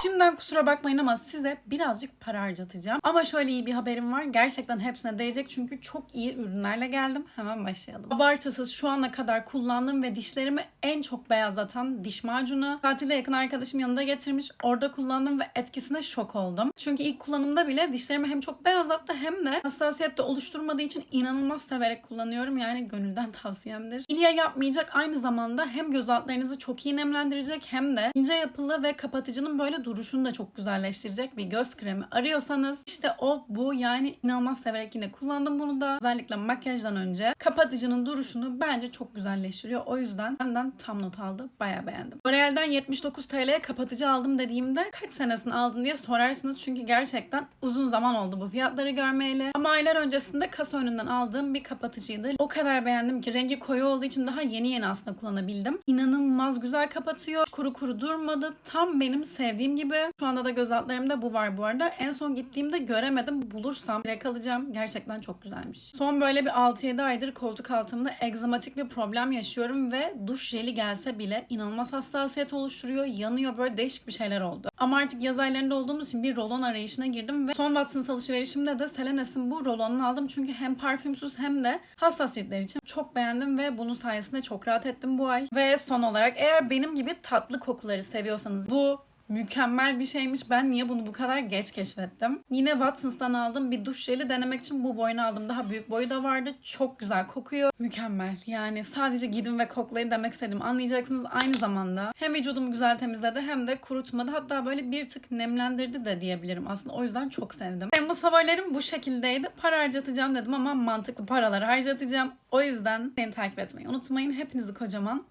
Gente, Şimdiden kusura bakmayın ama size birazcık para harcatacağım. Ama şöyle iyi bir haberim var. Gerçekten hepsine değecek çünkü çok iyi ürünlerle geldim. Hemen başlayalım. Abartısız şu ana kadar kullandığım ve dişlerimi en çok beyazlatan diş macunu. Tatile yakın arkadaşım yanında getirmiş. Orada kullandım ve etkisine şok oldum. Çünkü ilk kullanımda bile dişlerimi hem çok beyazlattı hem de hassasiyet de oluşturmadığı için inanılmaz severek kullanıyorum. Yani gönülden tavsiyemdir. İlya yapmayacak aynı zamanda hem göz altlarınızı çok iyi nemlendirecek hem de ince yapılı ve kapatıcının böyle duruşunu da çok güzelleştirecek bir göz kremi arıyorsanız işte o bu yani inanılmaz severek yine kullandım bunu da. Özellikle makyajdan önce kapatıcının duruşunu bence çok güzelleştiriyor. O yüzden benden tam not aldı. Bayağı beğendim. L'Oreal'den 79 TL'ye kapatıcı aldım dediğimde kaç senesini aldın diye sorarsınız. Çünkü gerçekten uzun zaman oldu bu fiyatları görmeyeli. Ama aylar öncesinde kasa önünden aldığım bir kapatıcıydı. O kadar beğendim ki rengi koyu olduğu için daha yeni yeni aslında kullanabildim. İnanılmaz güzel kapatıyor. Kuru kuru durmadı. Tam benim sevdiğim gibi. Şu anda da göz altlarımda bu var bu arada. En son gittiğimde göremedim. Bulursam direkt alacağım. Gerçekten çok güzelmiş. Son böyle bir 6-7 aydır koltuk altımda egzamatik bir problem yaşıyorum ve duş jeli gelse bile inanılmaz hassasiyet oluşturuyor. Yanıyor böyle değişik bir şeyler oldu. Ama artık yaz aylarında olduğumuz için bir rolon arayışına girdim ve son Watsons alışverişimde de Selenes'in bu rolonunu aldım. Çünkü hem parfümsüz hem de hassas ciltler için çok beğendim ve bunun sayesinde çok rahat ettim bu ay. Ve son olarak eğer benim gibi tatlı kokuları seviyorsanız bu mükemmel bir şeymiş. Ben niye bunu bu kadar geç keşfettim? Yine Watsons'tan aldım. Bir duş jeli denemek için bu boyunu aldım. Daha büyük boyu da vardı. Çok güzel kokuyor. Mükemmel. Yani sadece gidin ve koklayın demek istedim. Anlayacaksınız aynı zamanda hem vücudumu güzel temizledi hem de kurutmadı. Hatta böyle bir tık nemlendirdi de diyebilirim aslında. O yüzden çok sevdim. Temmuz favorilerim bu şekildeydi. Para harcatacağım dedim ama mantıklı paraları harcatacağım. O yüzden beni takip etmeyi unutmayın. Hepinizi kocaman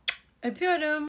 öpüyorum.